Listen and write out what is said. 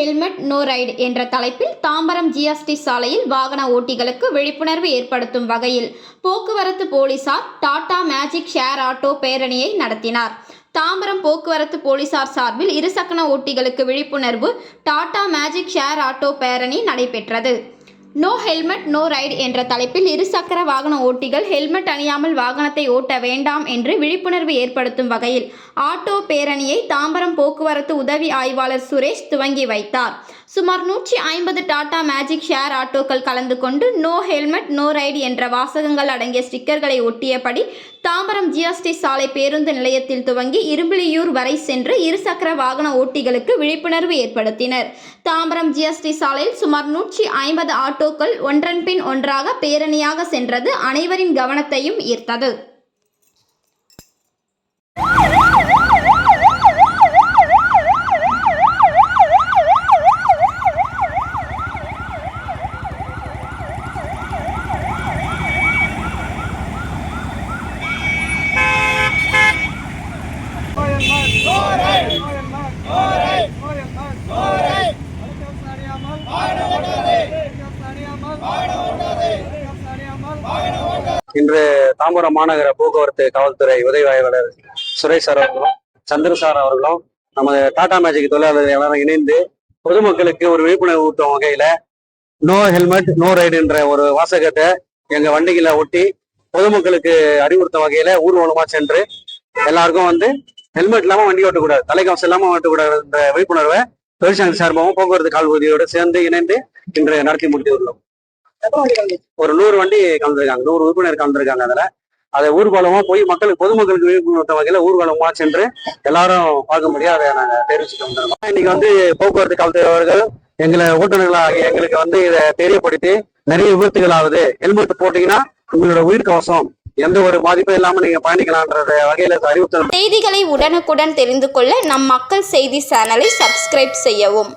Helmet ride என்ற தலைப்பில் Tambaram GST சாலையில் வாகன ஓட்டிகளுக்கு விழிப்புணர்வு ஏற்படுத்தும் வகையில் போக்குவரத்து போலீசார் டாடா மேஜிக் ஷேர் ஆட்டோ பேரணியை நடத்தினார். தாம்பரம் போக்குவரத்து போலீசார் சார்பில் இருசக்கர ஓட்டிகளுக்கு விழிப்புணர்வு டாடா மேஜிக் ஷேர் ஆட்டோ பேரணி நடைபெற்றது. நோ ஹெல்மெட் நோ ரைடு என்ற தலைப்பில் இருசக்கர வாகன ஓட்டிகள் ஹெல்மெட் அணியாமல் வாகனத்தை ஓட்ட வேண்டாம் என்று விழிப்புணர்வு ஏற்படுத்தும் வகையில் ஆட்டோ பேரணியை தாம்பரம் போக்குவரத்து உதவி ஆய்வாளர் சுரேஷ் துவங்கி வைத்தார். சுமார் நூற்றி ஐம்பது டாடா மேஜிக் ஷேர் ஆட்டோக்கள் கலந்து கொண்டு நோ ஹெல்மெட் நோ ரைடு என்ற வாசகங்கள் அடங்கிய ஸ்டிக்கர்களை ஒட்டியபடி தாம்பரம் ஜிஎஸ்டி சாலை பேருந்து நிலையத்தில் துவங்கி இரும்பிலியூர் வரை சென்று இருசக்கர வாகன ஓட்டிகளுக்கு விழிப்புணர்வு ஏற்படுத்தினர். தாம்பரம் ஜிஎஸ்டி சாலையில் சுமார் நூற்றி ஐம்பது ஆட்டோக்கள் ஒன்றன் பின் ஒன்றாக பேரணியாக சென்றது அனைவரின் கவனத்தையும் ஈர்த்தது. இன்று தாம்பரம் மாநகர போக்குவரத்து காவல்துறை உதவி ஆய்வாளர் சுரேஷ் சார் அவர்களும் சந்திர சார் அவர்களும் நமது டாடா மேஜிக் தொழிலாளர்கள் எல்லாரும் இணைந்து பொதுமக்களுக்கு ஒரு விழிப்புணர்வு ஊட்டும் வகையில நோ ஹெல்மெட் நோ ரைடுன்ற ஒரு வாசகத்தை எங்க வண்டிகளை ஒட்டி பொதுமக்களுக்கு அறிவுறுத்தும் வகையில ஊர்வலமா சென்று எல்லாருக்கும் வந்து ஹெல்மெட் இல்லாம வண்டி ஓட்டக்கூடாது தலைக்கவசம் இல்லாம ஓட்டக்கூடாதுன்ற விழிப்புணர்வை தொழிற்சங்க சார்பாகவும் போக்குவரத்து கால்பகுதியோடு சேர்ந்து இணைந்து இன்று நடத்தி முடித்து உள்ளோம் ஒரு நூறு வண்டி கலந்துருக்காங்க நூறு உறுப்பினர் கலந்துருக்காங்க அதுல. அதை ஊர்வலமா போய் மக்களுக்கு பொதுமக்களுக்கு விழிப்புணர்த்த வகையில ஊர்வலமா சென்று எல்லாரும் பார்க்கும்படியா அதை நாங்க தெரிவிச்சுட்டு வந்துருக்கோம். இன்னைக்கு வந்து போக்குவரத்து காவல்துறை அவர்கள் எங்களை ஆகிய எங்களுக்கு வந்து இதை தெரியப்படுத்தி நிறைய விபத்துகள் ஆகுது. ஹெல்மெட் போட்டீங்கன்னா உங்களோட உயிர் கவசம். எந்த ஒரு பாதிப்பும் இல்லாம நீங்க பயணிக்கலாம்ன்ற வகையில அறிவுறுத்தல் செய்திகளை உடனுக்குடன் தெரிந்து கொள்ள நம் மக்கள் செய்தி சேனலை சப்ஸ்கிரைப் செய்யவும்.